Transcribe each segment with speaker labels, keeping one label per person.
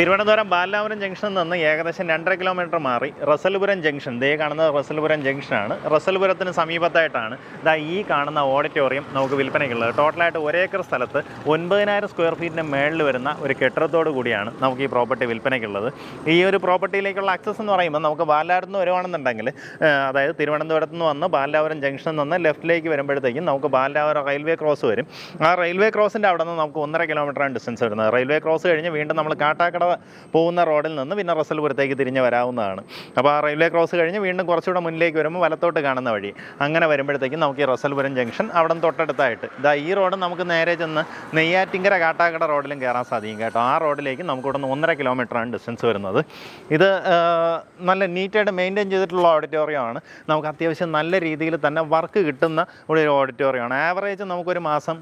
Speaker 1: തിരുവനന്തപുരം ബാലാപുരം ജംഗ്ഷനിൽ നിന്ന് ഏകദേശം രണ്ടര കിലോമീറ്റർ മാറി റസൽപുരം ജംഗ്ഷൻ. ദേ കാണുന്നത് റസൽപുരം ജംഗ്ഷനാണ്. റസൽപുരത്തിന് സമീപത്തായിട്ടാണ് ഇതാ ഈ കാണുന്ന ഓഡിറ്റോറിയം നമുക്ക് വിൽപ്പനയ്ക്കുള്ളത്. ടോട്ടലായിട്ട് ഒരേക്കർ സ്ഥലത്ത് ഒൻപതിനായിരം സ്ക്വയർ ഫീറ്റിന് മേളിൽ വരുന്ന ഒരു കെട്ടിടത്തോടു കൂടിയാണ് നമുക്ക് ഈ പ്രോപ്പർട്ടി വിൽപ്പനയ്ക്കുള്ളത്. ഈ ഒരു പ്രോപ്പർട്ടിയിലേക്കുള്ള ആക്സസ് എന്ന് പറയുമ്പോൾ നമുക്ക് ബാലാപുരത്ത് നിന്ന് വരുവാണെന്നുണ്ടെങ്കിൽ അതായത് തിരുവനന്തപുരത്ത് നിന്ന് വന്ന് ബാലാപുരം ജംഗ്ഷനിൽ നിന്ന് ലെഫ്റ്റിലേക്ക് വരുമ്പോഴത്തേക്കും നമുക്ക് ബാലാപുരം റെയിൽവേ ക്രോസ് വരും. ആ റെയിൽവേ ക്രോസിന്റെ അവിടെ നിന്ന് നമുക്ക് ഒന്നര കിലോമീറ്ററാണ് ഡിസ്റ്റൻസ് വരുന്നത്. റെയിൽവേ ക്രോസ് കഴിഞ്ഞ് വീണ്ടും നമ്മൾ കാട്ടാക്കട പോകുന്ന റോഡിൽ നിന്ന് പിന്നെ റസൽപുരത്തേക്ക് തിരിഞ്ഞ് വരാവുന്നതാണ്. അപ്പോൾ ആ റെയിൽവേ ക്രോസ് കഴിഞ്ഞ് വീണ്ടും കുറച്ചുകൂടെ മുന്നിലേക്ക് വരുമ്പോൾ വലത്തോട്ട് കാണുന്ന വഴി. അങ്ങനെ വരുമ്പോഴത്തേക്കും നമുക്ക് ഈ റസൽപുരം ജംഗ്ഷൻ അവിടെ തൊട്ടടുത്തായിട്ട്. ഇതാ ഈ റോഡ് നമുക്ക് നേരെ ചെന്ന് നെയ്യാറ്റിങ്കര കാട്ടാക്കട റോഡിലും കയറാൻ സാധിക്കും കേട്ടോ. ആ റോഡിലേക്ക് നമുക്ക് ഇവിടെ നിന്ന് ഒന്നര കിലോമീറ്ററാണ് ഡിസ്റ്റൻസ് വരുന്നത്. ഇത് നല്ല നീറ്റായിട്ട് മെയിന്റെയിൻ ചെയ്തിട്ടുള്ള ഓഡിറ്റോറിയമാണ് നമുക്ക് അത്യാവശ്യം നല്ല രീതിയിൽ തന്നെ വർക്ക് കിട്ടുന്ന ഒരു ഓഡിറ്റോറിയമാണ് ആവറേജ് നമുക്കൊരു മാസം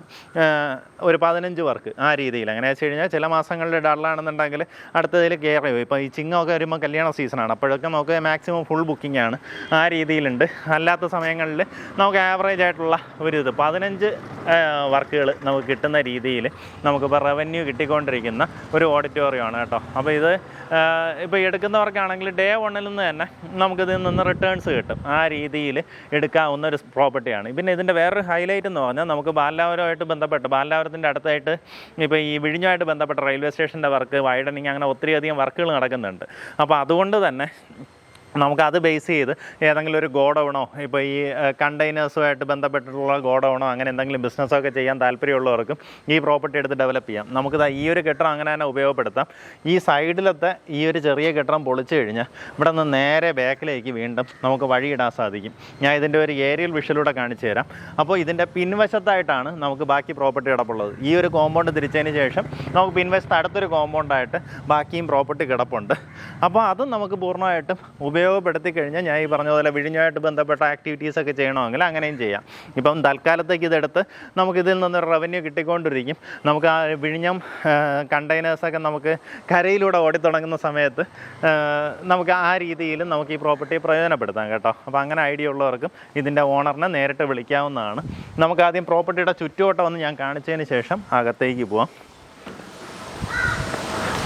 Speaker 1: ഒരു പതിനഞ്ച് വർക്ക് ആ രീതിയിൽ. അങ്ങനെ വെച്ച് കഴിഞ്ഞാൽ ചില മാസങ്ങളിൽ ഡള്ളാണെന്നുണ്ടെങ്കിൽ അടുത്തതിൽ കയറി പോയി ഇപ്പോൾ ഈ ചിങ്ങമൊക്കെ വരുമ്പോൾ കല്യാണ സീസണാണ്. അപ്പോഴൊക്കെ നമുക്ക് മാക്സിമം ഫുൾ ബുക്കിംഗ് ആണ് ആ രീതിയിലുണ്ട്. അല്ലാത്ത സമയങ്ങളിൽ നമുക്ക് ആവറേജ് ആയിട്ടുള്ള ഒരു ഇത്. പതിനഞ്ച് വർക്കുകൾ നമുക്ക് കിട്ടുന്ന രീതിയിൽ നമുക്കിപ്പോൾ റവന്യൂ കിട്ടിക്കൊണ്ടിരിക്കുന്ന ഒരു ഓഡിറ്റോറിയമാണ് കേട്ടോ. അപ്പോൾ ഇത് ഇപ്പോൾ എടുക്കുന്നവർക്കാണെങ്കിൽ ഡേ വണ്ണിൽ നിന്ന് തന്നെ നമുക്കിതിൽ നിന്ന് റിട്ടേൺസ് കിട്ടും. ആ രീതിയിൽ എടുക്കാവുന്ന ഒരു പ്രോപ്പർട്ടിയാണ് പിന്നെ ഇതിന്റെ വേറൊരു ഹൈലൈറ്റ് എന്ന് പറഞ്ഞാൽ നമുക്ക് ബാലാപുരമായിട്ട് ബന്ധപ്പെട്ട് ബാലാപുരത്തിന്റെ അടുത്തായിട്ട് ഇപ്പോൾ ഈ വിഴിഞ്ഞുമായിട്ട് ബന്ധപ്പെട്ട റെയിൽവേ സ്റ്റേഷന്റെ വർക്ക് വൈഡനിങ് അങ്ങനെ ഒത്തിരിയധികം വർക്കുകൾ നടക്കുന്നുണ്ട്. അപ്പോൾ അതുകൊണ്ട് തന്നെ നമുക്കത് ബേസ് ചെയ്ത് ഏതെങ്കിലും ഒരു ഗോഡൗണോ ഇപ്പോൾ ഈ കണ്ടെയ്നേഴ്സുമായിട്ട് ബന്ധപ്പെട്ടിട്ടുള്ള ഗോഡൗണോ അങ്ങനെ എന്തെങ്കിലും ബിസിനസ്സൊക്കെ ചെയ്യാൻ താല്പര്യമുള്ളവർക്കും ഈ പ്രോപ്പർട്ടി എടുത്ത് ഡെവലപ്പ് ചെയ്യാം. നമുക്ക് ഈ ഒരു കെട്ടിടം അങ്ങനെ തന്നെ ഉപയോഗപ്പെടുത്താം. ഈ സൈഡിലത്തെ ഈ ഒരു ചെറിയ കെട്ടിടം പൊളിച്ചു കഴിഞ്ഞാൽ ഇവിടെ നിന്ന് നേരെ ബാക്കിലേക്ക് വീണ്ടും നമുക്ക് വഴിയിടാൻ സാധിക്കും. ഞാൻ ഇതിന്റെ ഒരു ഏരിയൽ വിഷലൂടെ കാണിച്ചു തരാം. അപ്പോൾ ഇതിന്റെ പിൻവശത്തായിട്ടാണ് നമുക്ക് ബാക്കി പ്രോപ്പർട്ടി കിടപ്പുള്ളത്. ഈ ഒരു കോമ്പൗണ്ട് തിരിച്ചതിന് ശേഷം നമുക്ക് പിൻവശത്ത് അടുത്തൊരു കോമ്പൗണ്ടായിട്ട് ബാക്കിയും പ്രോപ്പർട്ടി കിടപ്പുണ്ട്. അപ്പോൾ അതും നമുക്ക് പൂർണമായിട്ടും ഉപയോഗപ്പെടുത്തി കഴിഞ്ഞാൽ ഞാൻ ഈ പറഞ്ഞ പോലെ വിഴിഞ്ഞുമായിട്ട് ബന്ധപ്പെട്ട ആക്ടിവിറ്റീസ് ഒക്കെ ചെയ്യണമെങ്കിൽ അങ്ങനെയും ചെയ്യാം. ഇപ്പം തൽക്കാലത്തേക്ക് ഇതെടുത്ത് നമുക്കിതിൽ നിന്ന് റവന്യൂ കിട്ടിക്കൊണ്ടിരിക്കും. നമുക്ക് ആ വിഴിഞ്ഞം കണ്ടെയ്നേഴ്സൊക്കെ നമുക്ക് കരയിലൂടെ ഓടിത്തുടങ്ങുന്ന സമയത്ത് നമുക്ക് ആ രീതിയിൽ നമുക്ക് ഈ പ്രോപ്പർട്ടി പ്രയോജനപ്പെടുത്താം കേട്ടോ. അപ്പോൾ അങ്ങനെ ഐഡിയ ഉള്ളവർക്കും ഇതിന്റെ ഓണറിനെ നേരിട്ട് വിളിക്കാവുന്നതാണ്. നമുക്ക് ആദ്യം പ്രോപ്പർട്ടിയുടെ ചുറ്റുവട്ടം ഒന്ന് ഞാൻ കാണിച്ചതിന് ശേഷം അകത്തേക്ക് പോവാം.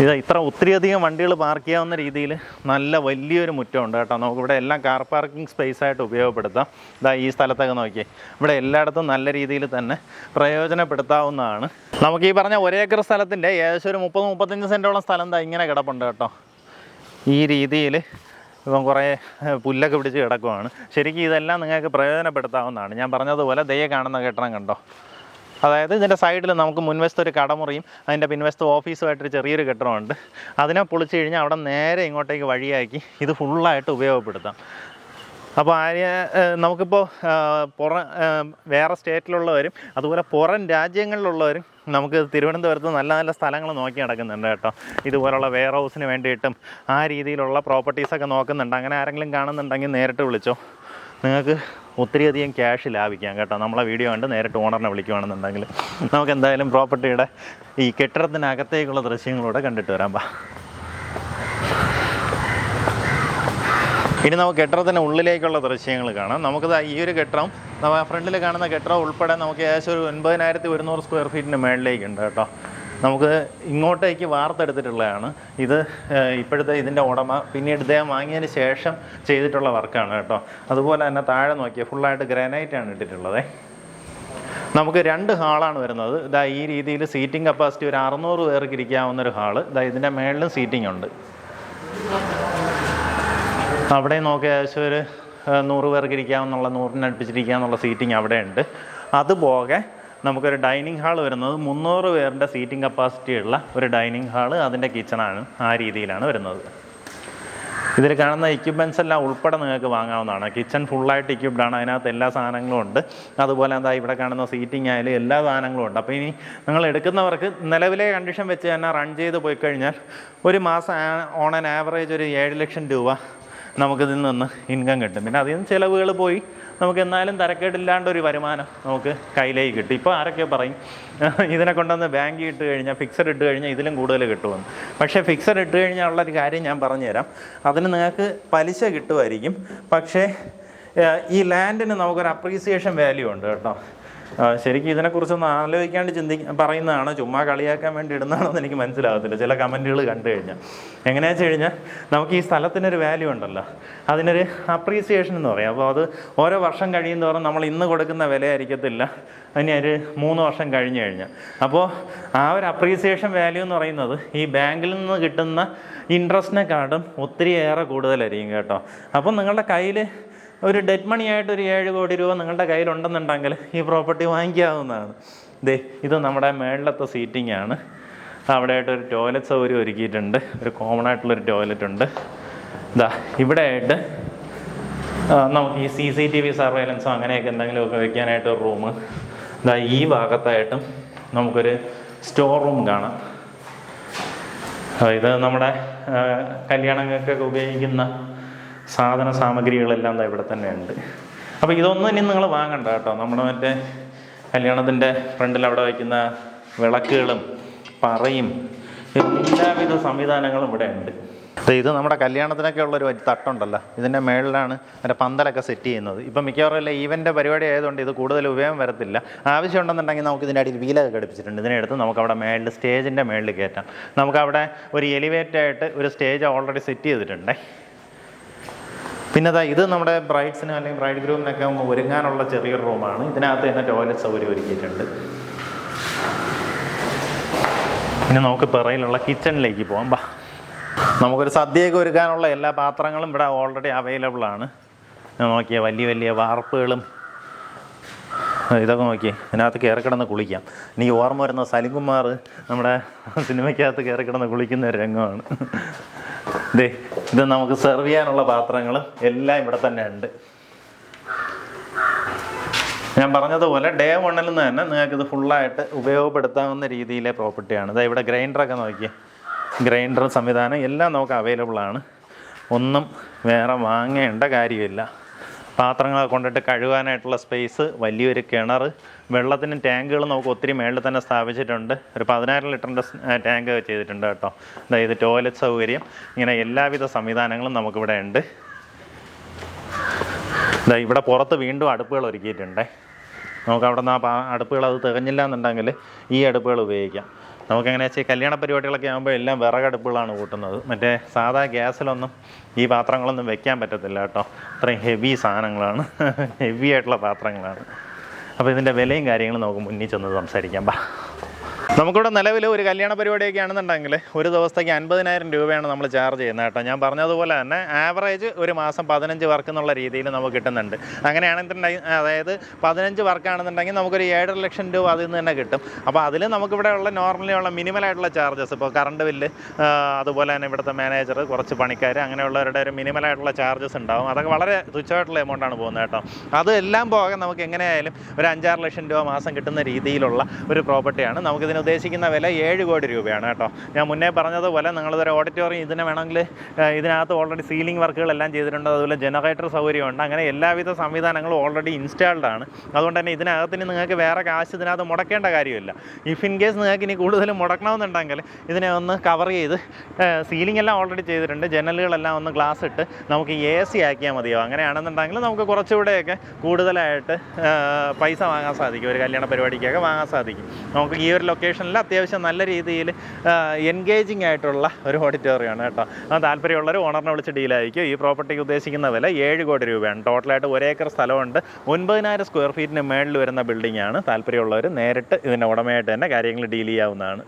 Speaker 1: ഇത് ഇത്ര ഒത്തിരിയധികം വണ്ടികൾ പാർക്ക് ചെയ്യാവുന്ന രീതിയിൽ നല്ല വലിയൊരു മുറ്റമുണ്ട് കേട്ടോ. നമുക്കിവിടെ എല്ലാം കാർ പാർക്കിംഗ് സ്പേസ് ആയിട്ട് ഉപയോഗപ്പെടുത്താം. ഇതാ ഈ സ്ഥലത്തൊക്കെ നോക്കിയേ. ഇവിടെ എല്ലായിടത്തും നല്ല രീതിയിൽ തന്നെ പ്രയോജനപ്പെടുത്താവുന്നതാണ്. നമുക്ക് ഈ പറഞ്ഞ ഒരേക്കർ സ്ഥലത്തിന്റെ ഏകദേശം ഒരു മുപ്പത് മുപ്പത്തഞ്ച് സെന്റോളം സ്ഥലം എന്താ ഇങ്ങനെ കിടപ്പുണ്ട് കേട്ടോ. ഈ രീതിയിൽ ഇപ്പം കുറേ പുല്ലൊക്കെ പിടിച്ച് കിടക്കുവാണ്. ശരിക്കും ഇതെല്ലാം നിങ്ങൾക്ക് പ്രയോജനപ്പെടുത്താവുന്നതാണ്. ഞാൻ പറഞ്ഞതുപോലെ ദയ കാണുന്ന കെട്ടണം കണ്ടോ? അതായത് ഇതിന്റെ സൈഡിൽ നമുക്ക് മുൻവശത്ത് ഒരു കടമുറിയും അതിന്റെ പിൻവശത്ത് ഓഫീസുമായിട്ടൊരു ചെറിയൊരു കെട്ടിടമുണ്ട്. അതിനെ പൊളിച്ചു കഴിഞ്ഞാൽ അവിടെ നേരെ ഇങ്ങോട്ടേക്ക് വഴിയാക്കി ഇത് ഫുള്ളായിട്ട് ഉപയോഗപ്പെടുത്താം. അപ്പോൾ ആര്യ നമുക്കിപ്പോൾ പുറ വേറെ സ്റ്റേറ്റിലുള്ളവരും അതുപോലെ പുറം രാജ്യങ്ങളിലുള്ളവരും നമുക്ക് തിരുവനന്തപുരത്ത് നല്ല നല്ല സ്ഥലങ്ങൾ നോക്കി നടക്കുന്നുണ്ട് കേട്ടോ. ഇതുപോലുള്ള വെയർ ഹൗസിന് വേണ്ടിയിട്ടും ആ രീതിയിലുള്ള പ്രോപ്പർട്ടീസൊക്കെ നോക്കുന്നുണ്ട്. അങ്ങനെ ആരെങ്കിലും കാണുന്നുണ്ടെങ്കിൽ നേരിട്ട് വിളിച്ചോ. നിങ്ങൾക്ക് ഒത്തിരിയധികം ക്യാഷ് ലാഭിക്കാം കേട്ടോ. നമ്മളെ വീഡിയോ കണ്ട് നേരിട്ട് ഓണറിനെ വിളിക്കുകയാണെന്നുണ്ടെങ്കിൽ നമുക്ക് എന്തായാലും പ്രോപ്പർട്ടിയുടെ ഈ കെട്ടിടത്തിനകത്തേക്കുള്ള ദൃശ്യങ്ങളൂടെ കണ്ടിട്ട് വരാം. ബാ. ഇനി നമുക്ക് കെട്ടിടത്തിന് ഉള്ളിലേക്കുള്ള ദൃശ്യങ്ങൾ കാണാം. നമുക്ക് ഈ ഒരു കെട്ടിടം ഫ്രണ്ടിൽ കാണുന്ന കെട്ടിടം ഉൾപ്പെടെ നമുക്ക് ഏകദേശം ഒരു ഒൻപതിനായിരത്തി ഒരുന്നൂറ് സ്ക്വയർ ഫീറ്റിന് മേളിലേക്കുണ്ട് കേട്ടോ. നമുക്ക് ഇങ്ങോട്ടേക്ക് വാർത്തെടുത്തിട്ടുള്ളതാണ്. ഇത് ഇപ്പോഴത്തെ ഇതിന്റെ ഉടമ പിന്നീട് ഇദ്ദേഹം വാങ്ങിയതിന് ശേഷം ചെയ്തിട്ടുള്ള വർക്കാണ് കേട്ടോ. അതുപോലെ തന്നെ താഴെ നോക്കിയാൽ ഫുള്ളായിട്ട് ഗ്രാനൈറ്റ് ആണ് ഇട്ടിട്ടുള്ളത്. നമുക്ക് രണ്ട് ഹാളാണ് വരുന്നത്. ഇതാ ഈ രീതിയിൽ സീറ്റിംഗ് കപ്പാസിറ്റി ഒരു അറുന്നൂറ് പേർക്ക് ഇരിക്കാവുന്ന ഒരു ഹാൾ. ഇതാ ഇതിന്റെ മേളിലും സീറ്റിംഗ് ഉണ്ട്. അവിടെ നോക്കി ഏകദേശം ഒരു നൂറ് പേർക്ക് ഇരിക്കാമെന്നുള്ള നൂറിനടുപ്പിച്ചിരിക്കുക എന്നുള്ള സീറ്റിംഗ് അവിടെ ഉണ്ട്. അതുപോകെ നമുക്കൊരു ഡൈനിങ് ഹാൾ വരുന്നത് മുന്നൂറ് പേരുടെ സീറ്റിംഗ് കപ്പാസിറ്റി ഉള്ള ഒരു ഡൈനിങ് ഹാൾ അതിന്റെ കിച്ചണാണ് ആ രീതിയിലാണ് വരുന്നത്. ഇതിൽ കാണുന്ന എക്യുപ്മെന്റ്സ് എല്ലാം ഉൾപ്പെടെ നിങ്ങൾക്ക് വാങ്ങാവുന്നതാണ്. കിച്ചൺ ഫുള്ളായിട്ട് equipped ആണ് അതിനകത്ത് എല്ലാ സാധനങ്ങളും ഉണ്ട്. അതുപോലെ എന്താ ഇവിടെ കാണുന്ന സീറ്റിംഗ് ആയാലും എല്ലാ സാധനങ്ങളും ഉണ്ട്. അപ്പോൾ ഇനി നിങ്ങൾ എടുക്കുന്നവർക്ക് നിലവിലെ കണ്ടീഷൻ വെച്ച് തന്നെ റൺ ചെയ്ത് പോയി കഴിഞ്ഞാൽ ഒരു മാസം ഓൺ ആൻ ആവറേജ് ഒരു ഏഴ് ലക്ഷം രൂപ നമുക്കിതിൽ നിന്ന് ഇൻകം കിട്ടും. പിന്നെ അതിൽ നിന്ന് ചിലവുകൾ പോയി. നമുക്ക് എന്നാലും തരക്കേടില്ലാണ്ട് ഒരു വരുമാനം നമുക്ക് കയ്യിലേക്ക് കിട്ടും. ഇപ്പോൾ ആരൊക്കെ പറയും ഇതിനെ കൊണ്ടുവന്ന് ബാങ്കിൽ ഇട്ട് കഴിഞ്ഞാൽ ഫിക്സഡ് ഇട്ട് കഴിഞ്ഞാൽ ഇതിലും കൂടുതൽ കിട്ടുമെന്ന്. പക്ഷേ ഫിക്സഡ് ഇട്ട് കഴിഞ്ഞാൽ ഉള്ളൊരു കാര്യം ഞാൻ പറഞ്ഞുതരാം. അതിന് നിങ്ങൾക്ക് പലിശ കിട്ടുമായിരിക്കും. പക്ഷേ ഈ ലാൻഡിന് നമുക്കൊരു അപ്രീസിയേഷൻ വാല്യൂ ഉണ്ട് കേട്ടോ. ശരിക്കും ഇതിനെക്കുറിച്ചൊന്ന് ആലോചിക്കാണ്ട് ചിന്തി പറയുന്നതാണ്. ചുമ്മാ കളിയാക്കാൻ വേണ്ടി ഇടുന്നതാണെന്ന് എനിക്ക് മനസ്സിലാകത്തില്ല ചില കമന്റുകൾ കണ്ടു കഴിഞ്ഞാൽ. എങ്ങനെയാണെന്ന് വെച്ച് കഴിഞ്ഞാൽ നമുക്ക് ഈ സ്ഥലത്തിനൊരു വാല്യൂ ഉണ്ടല്ലോ. അതിനൊരു അപ്രീസിയേഷൻ എന്ന് പറയാം. അപ്പോൾ അത് ഓരോ വർഷം കഴിയുന്തോറും നമ്മൾ ഇന്ന് കൊടുക്കുന്ന വിലയായിരിക്കത്തില്ല. അതിന് ഒരു മൂന്ന് വർഷം കഴിഞ്ഞു കഴിഞ്ഞാൽ. അപ്പോൾ ആ ഒരു അപ്രീസിയേഷൻ വാല്യൂ എന്ന് പറയുന്നത് ഈ ബാങ്കിൽ നിന്ന് കിട്ടുന്ന ഇൻട്രസ്റ്റിനെക്കാട്ടും ഒത്തിരിയേറെ കൂടുതലായിരിക്കും കേട്ടോ. അപ്പം നിങ്ങളുടെ കയ്യിൽ ഒരു ഡെഡ് മണി ആയിട്ട് ഒരു ഏഴ് കോടി രൂപ നിങ്ങളുടെ കയ്യിലുണ്ടെന്നുണ്ടെങ്കിൽ ഈ പ്രോപ്പർട്ടി വാങ്ങിക്കാവുന്നതാണ്. ദേ ഇത് നമ്മുടെ മേളിലത്തെ സീറ്റിംഗ് ആണ്. അവിടെ ആയിട്ട് ഒരു ടോയ്ലറ്റ് സൗകര്യം ഒരുക്കിയിട്ടുണ്ട്. ഒരു കോമൺ ആയിട്ടുള്ളൊരു ടോയ്ലറ്റ് ഉണ്ട്. ഇതാ ഇവിടെ ആയിട്ട് നമുക്ക് ഈ സി സി ടി വി സർവൈലൻസോ അങ്ങനെയൊക്കെ എന്തെങ്കിലുമൊക്കെ വെക്കാനായിട്ട് ഒരു റൂം ഇതാ ഈ ഭാഗത്തായിട്ടും നമുക്കൊരു സ്റ്റോർ റൂം കാണാം. ഇത് നമ്മുടെ കല്യാണങ്ങൾക്കൊക്കെ ഉപയോഗിക്കുന്ന സാധന സാമഗ്രികളെല്ലാം ഇവിടെ തന്നെ ഉണ്ട്. അപ്പോൾ ഇതൊന്നും ഇനി നിങ്ങൾ വാങ്ങണ്ട കേട്ടോ. നമ്മുടെ മറ്റേ കല്യാണത്തിന്റെ ഫ്രണ്ടിൽ അവിടെ വയ്ക്കുന്ന വിളക്കുകളും പറയും. എല്ലാവിധ സംവിധാനങ്ങളും ഇവിടെ ഉണ്ട്. ഇത് നമ്മുടെ കല്യാണത്തിനൊക്കെ ഉള്ളൊരു തട്ടുണ്ടല്ലോ. ഇതിന്റെ മേളിലാണ് അതിന്റെ പന്തലൊക്കെ സെറ്റ് ചെയ്യുന്നത്. ഇപ്പം മിക്കവാറും എല്ലാം ഈവന്റെ പരിപാടി ആയതുകൊണ്ട് ഇത് കൂടുതൽ ഉപയോഗം വരത്തില്ല. ആവശ്യമുണ്ടെന്നുണ്ടെങ്കിൽ നമുക്ക് ഇതിന്റെ അടിയിൽ വീലൊക്കെ ഘടിപ്പിച്ചിട്ടുണ്ട് ഇതിനെടുത്ത് നമുക്ക് അവിടെ മേളിൽ സ്റ്റേജിന്റെ മേളിൽ കയറ്റാം. നമുക്ക് അവിടെ ഒരു എലിവേറ്റായിട്ട് ഒരു സ്റ്റേജ് ഓൾറെഡി സെറ്റ് ചെയ്തിട്ടുണ്ടേ. പിന്നെ അതാ ഇത് നമ്മുടെ ബ്രൈഡ്സിനും അല്ലെങ്കിൽ ബ്രൈഡ് ഗ്രൂമിനൊക്കെ ഒരുങ്ങാനുള്ള ചെറിയൊരു റൂമാണ്. ഇതിനകത്ത് തന്നെ ടോയ്ലറ്റ് സൗകര്യം ഒരുക്കിയിട്ടുണ്ട്. പിന്നെ നമുക്ക് പിറയിലുള്ള കിച്ചണിലേക്ക് പോകാം ബാ നമുക്കൊരു സദ്യയൊക്കെ ഒരുക്കാനുള്ള എല്ലാ പാത്രങ്ങളും ഇവിടെ ഓൾറെഡി അവൈലബിൾ ആണ്. നോക്കിയ വലിയ വലിയ വാർപ്പുകളും. ഇതൊക്കെ നോക്കി ഇതിനകത്ത് കയറി കിടന്ന് കുളിക്കാം. എനിക്ക് ഓർമ്മ വരുന്ന സലിംകുമാർ നമ്മുടെ സിനിമയ്ക്കകത്ത് കയറി കിടന്ന് കുളിക്കുന്ന ഒരു രംഗമാണ്. ദേ ഇത് നമുക്ക് സെർവ് ചെയ്യാനുള്ള പാത്രങ്ങൾ എല്ലാം ഇവിടെ തന്നെ ഉണ്ട്. ഞാൻ പറഞ്ഞതുപോലെ ഡേ വണ്ണിൽ നിന്ന് തന്നെ നിങ്ങൾക്ക് ഇത് ഫുള്ളായിട്ട് ഉപയോഗപ്പെടുത്താവുന്ന രീതിയിലെ പ്രോപ്പർട്ടിയാണ് ഇതാ ഇവിടെ ഗ്രൈൻഡറൊക്കെ നോക്കിയേ. ഗ്രൈൻഡർ സംവിധാനം എല്ലാം നമുക്ക് അവൈലബിൾ ആണ്. ഒന്നും വേറെ വാങ്ങേണ്ട കാര്യമില്ല. പാത്രങ്ങളൊക്കെ കൊണ്ടിട്ട് കഴുകാനായിട്ടുള്ള സ്പേസ് വലിയൊരു കിണർ വെള്ളത്തിന് ടാങ്കുകൾ നമുക്ക് ഒത്തിരി മേളിൽ തന്നെ സ്ഥാപിച്ചിട്ടുണ്ട്. ഒരു പതിനായിരം ലിറ്ററിന്റെ ടാങ്ക് ചെയ്തിട്ടുണ്ട് കേട്ടോ. അതായത് ടോയ്ലറ്റ് സൗകര്യം. ഇങ്ങനെ എല്ലാവിധ സംവിധാനങ്ങളും നമുക്കിവിടെ ഉണ്ട്. ഇവിടെ പുറത്ത് വീണ്ടും അടുപ്പുകൾ ഒരുക്കിയിട്ടുണ്ടേ. നമുക്ക് അവിടെ നിന്ന് ആ അടുപ്പുകൾ അത് തികഞ്ഞില്ല എന്നുണ്ടെങ്കിൽ ഈ അടുപ്പുകൾ ഉപയോഗിക്കാം. നമുക്ക് എങ്ങനെ വെച്ചാൽ കല്യാണ പരിപാടികളൊക്കെ ആകുമ്പോൾ എല്ലാം വിറകടുപ്പുകളാണ് കൂട്ടുന്നത്. മറ്റേ സാധാ ഗ്യാസിലൊന്നും ഈ പാത്രങ്ങളൊന്നും വെക്കാൻ പറ്റത്തില്ല കേട്ടോ. അത്രയും ഹെവി സാധനങ്ങളാണ്. ഹെവി ആയിട്ടുള്ള പാത്രങ്ങളാണ്. അപ്പോൾ ഇതിന്റെ വിലയും കാര്യങ്ങളും നമുക്ക് മുന്നിൽ ചെന്ന് സംസാരിക്കാം. ബാ. നമുക്കിവിടെ നിലവിൽ ഒരു കല്യാണ പരിപാടിയൊക്കെ ആണെന്നുണ്ടെങ്കിൽ ഒരു ദിവസത്തേക്ക് അൻപതിനായിരം രൂപയാണ് നമ്മൾ ചാർജ് ചെയ്യുന്നത് കേട്ടോ. ഞാൻ പറഞ്ഞതുപോലെ തന്നെ ആവറേജ് ഒരു മാസം പതിനഞ്ച് വർക്ക് എന്നുള്ള രീതിയിൽ നമുക്ക് കിട്ടുന്നുണ്ട്. അങ്ങനെയാണെന്നുണ്ടെങ്കിൽ അതായത് പതിനഞ്ച് വർക്കാണെന്നുണ്ടെങ്കിൽ നമുക്കൊരു ഏഴര ലക്ഷം രൂപ അതിൽ നിന്ന് തന്നെ കിട്ടും. അപ്പോൾ അതിൽ നമുക്കിവിടെ ഉള്ള നോർമലി ഉള്ള മിനിമൽ ആയിട്ടുള്ള ചാർജസ് ഇപ്പോൾ കറണ്ട് ബില്ല് അതുപോലെ തന്നെ ഇവിടുത്തെ മാനേജർ കുറച്ച് പണിക്കാർ അങ്ങനെയുള്ളവരുടെ ഒരു മിനിമൽ ആയിട്ടുള്ള ചാർജസ് ഉണ്ടാവും. അതൊക്കെ വളരെ തുച്ഛമായിട്ടുള്ള എമൗണ്ടാണ് പോകുന്നത് കേട്ടോ. അത് എല്ലാം പോകെ നമുക്ക് എങ്ങനെയായാലും ഒരു അഞ്ചാറ് ലക്ഷം രൂപ മാസം കിട്ടുന്ന രീതിയിലുള്ള ഒരു പ്രോപ്പർട്ടിയാണ് നമുക്കിതിന് ഉദ്ദേശിക്കുന്ന വില ഏഴ് കോടി രൂപയാണ് കേട്ടോ. ഞാൻ മുന്നേ പറഞ്ഞതുപോലെ നിങ്ങളിതൊരു ഓഡിറ്റോറിയം ഇതിനെ വേണമെങ്കിൽ ഇതിനകത്ത് ഓൾറെഡി സീലിംഗ് വർക്കുകളെല്ലാം ചെയ്തിട്ടുണ്ട്. അതുപോലെ ജനറേറ്റർ സൗകര്യമുണ്ട്. അങ്ങനെ എല്ലാവിധ സംവിധാനങ്ങളും ഓൾറെഡി ഇൻസ്റ്റാൾഡ് ആണ്. അതുകൊണ്ട് തന്നെ ഇതിനകത്തിന് നിങ്ങൾക്ക് വേറെ കാശ് ഇതിനകത്ത് മുടക്കേണ്ട കാര്യമില്ല. ഇഫ് ഇൻ കേസ് നിങ്ങൾക്ക് ഇനി കൂടുതൽ മുടക്കണമെന്നുണ്ടെങ്കിൽ ഇതിനെ ഒന്ന് കവർ ചെയ്ത് സീലിംഗ് എല്ലാം ഓൾറെഡി ചെയ്തിട്ടുണ്ട്. ജനലുകളെല്ലാം ഒന്ന് ഗ്ലാസ് ഇട്ട് നമുക്ക് എ സി ആക്കിയാൽ മതിയോ? അങ്ങനെയാണെന്നുണ്ടെങ്കിൽ നമുക്ക് കുറച്ചുകൂടെയൊക്കെ കൂടുതലായിട്ട് പൈസ വാങ്ങാൻ സാധിക്കും. ഒരു കല്യാണ പരിപാടിക്കൊക്കെ വാങ്ങാൻ സാധിക്കും. നമുക്ക് ഈ ഒരു ലൊക്കേഷനിൽ അത്യാവശ്യം നല്ല രീതിയിൽ എൻഗേജിങ് ആയിട്ടുള്ള ഒരു ഓഡിറ്റോറിയമാണ് കേട്ടോ. ആ താല്പര്യമുള്ളവർ ഓണറിനെ വിളിച്ച് ഡീലായിരിക്കും ഈ പ്രോപ്പർട്ടിക്ക് ഉദ്ദേശിക്കുന്ന വില ഏഴ് കോടി രൂപയാണ്. ടോട്ടലായിട്ട് ഒരേക്കർ സ്ഥലമുണ്ട്. ഒൻപതിനായിരം സ്ക്വയർ ഫീറ്റിന് മേളിൽ വരുന്ന ബിൽഡിംഗ് ആണ്. താല്പര്യമുള്ളവർ നേരിട്ട് ഇതിന്റെ ഉടമയായിട്ട് തന്നെ കാര്യങ്ങൾ ഡീൽ ചെയ്യാവുന്നതാണ്.